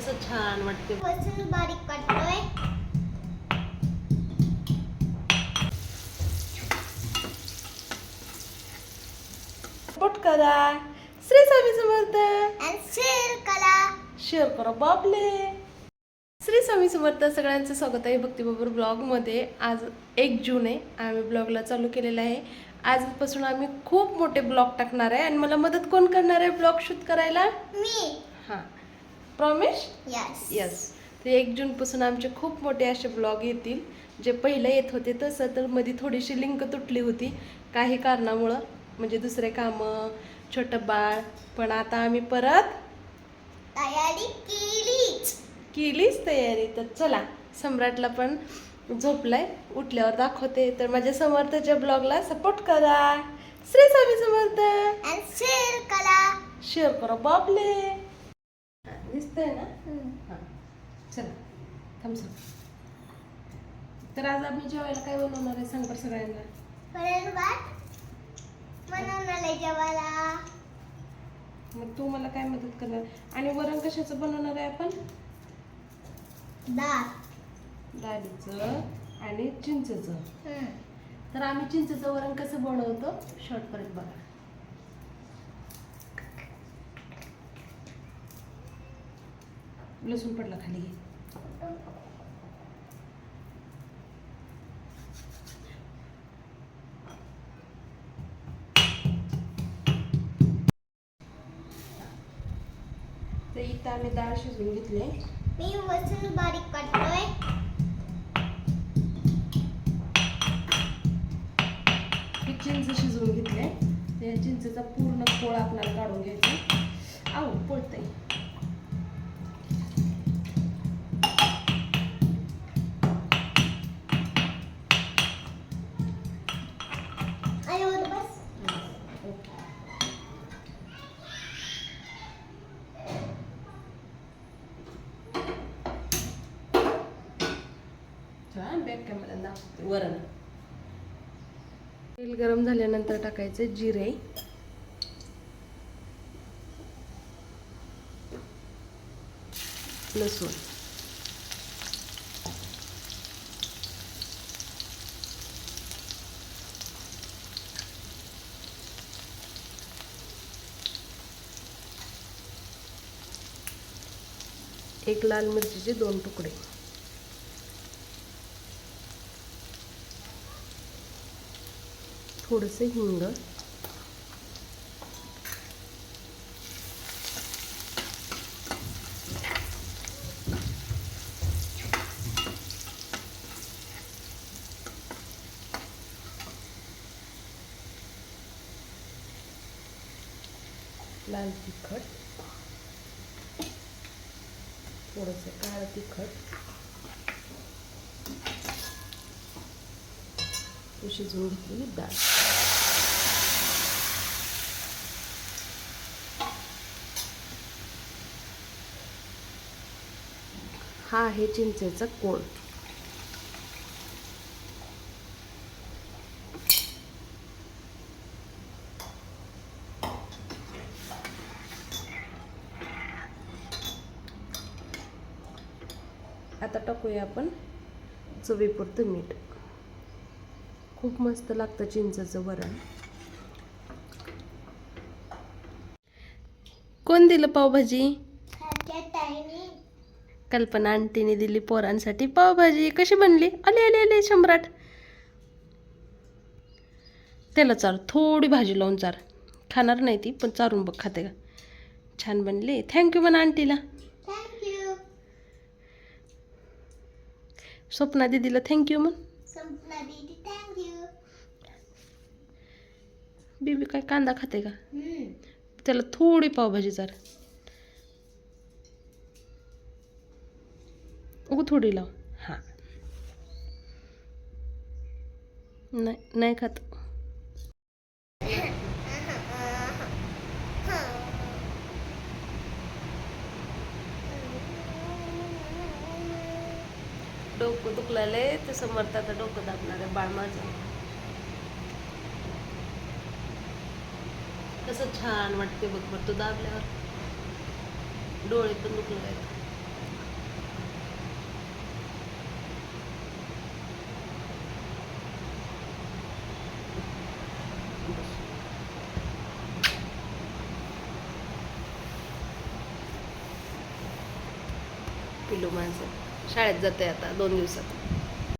कसं छान वाटते लसूण बारीक काटलोय सपोर्ट करा. श्री स्वामी समर्थ. शेर कला शेअर करा बापले. श्री स्वामी समर्थ सगळ्यांचं स्वागत आहे भक्तीबाबर ब्लॉगमध्ये. आज एक जून आहे. आम्ही ब्लॉगला चालू केलेला आहे. आजपासून आम्ही खूप मोठे ब्लॉग टाकणार आहे. आणि मला मदत कोण करणार आहे ब्लॉग शूट करायला? मी. हां. प्रॉमिस यस यस ते एक जूनपासून आमचे खूप मोठे असे ब्लॉग येतील. जे पहिलं येत होते तसं तर मध्ये थोडीशी लिंक तुटली होती. काही कारणामुळं म्हणजे दुसरे कामं छोटं बाळ पण आता आम्ही परत तयारी केलीच. केलीच तयारी. तर चला सम्राटला पण झोपलाय. उठल्यावर दाखवते. तर माझ्या समर्थच्या ब्लॉगला सपोर्ट करा. श्री स्वामी समर्थ. शेर कला शेअर करा बापले. दिसतंय ना? हां. चला थांब सांग तर आज आम्ही जेवायला काय बनवणार आहे सांग बरं सगळ्यांना? परत भात बनवणार जेवायला. मग तू मला काय मदत करणार? आणि वरण कशाचं बनवणार आहे आपण? डाळ डाळीचं आणि चिंचेचं. तर आम्ही चिंचेचं वरण कसं बनवतो? शॉर्टपर्यंत बघा. लसूण पडला खाली घे. तर इथं आम्ही डाळ शिजवून घेतले मी लसूण बारीक हे चिंच शिजवून घेतले त्या चिंचेचा पूर्ण कोळ आपल्याला काढून घ्यायचा आहो. पळतंय. छान बॅक कॅमेरा वरण. तेल गरम झाल्यानंतर टाकायचं जिरे. लसूण. एक लाल मिरचीचे दोन तुकडे. थोडंसं हिंग. लाल तिखट. थोडंसं काळं तिखट. ती शिजवून घेतलेली डाळ हा आहे चिंचेचा कोळ आता टाकूया आपण चवीपुरतं मीठ. खूप मस्त लागतं चिंचेचं वरण. कोण दिलं पावभाजी? कल्पना आंटीने दिली पोरांसाठी पावभाजी. कशी बनली? आले आले आले सम्राट. त्याला चार थोडी भाजी लावून चार खाणार नाही ती पण चारून बघ खाते का? छान बनली. थँक्यू म्हणा आंटीला. स्वप्ना दिदीला थँक्यू म्हण. संपला दीदी थँक्यू बीबी काय कांदा खाते का? त्याला थोडी पावभाजी चार उगू थोडी लाव. हां. नाही नाही खात. डोकं दुखलेलं आहे ते समर्थ आता डोकं दाबणार आहे बाळ माझं. कसं छान वाटते बघ बरं तू दाबल्यावर. डोळे पण दुखले आहेत. पिलो माझं शाळेत जाते आता दोन दिवसात.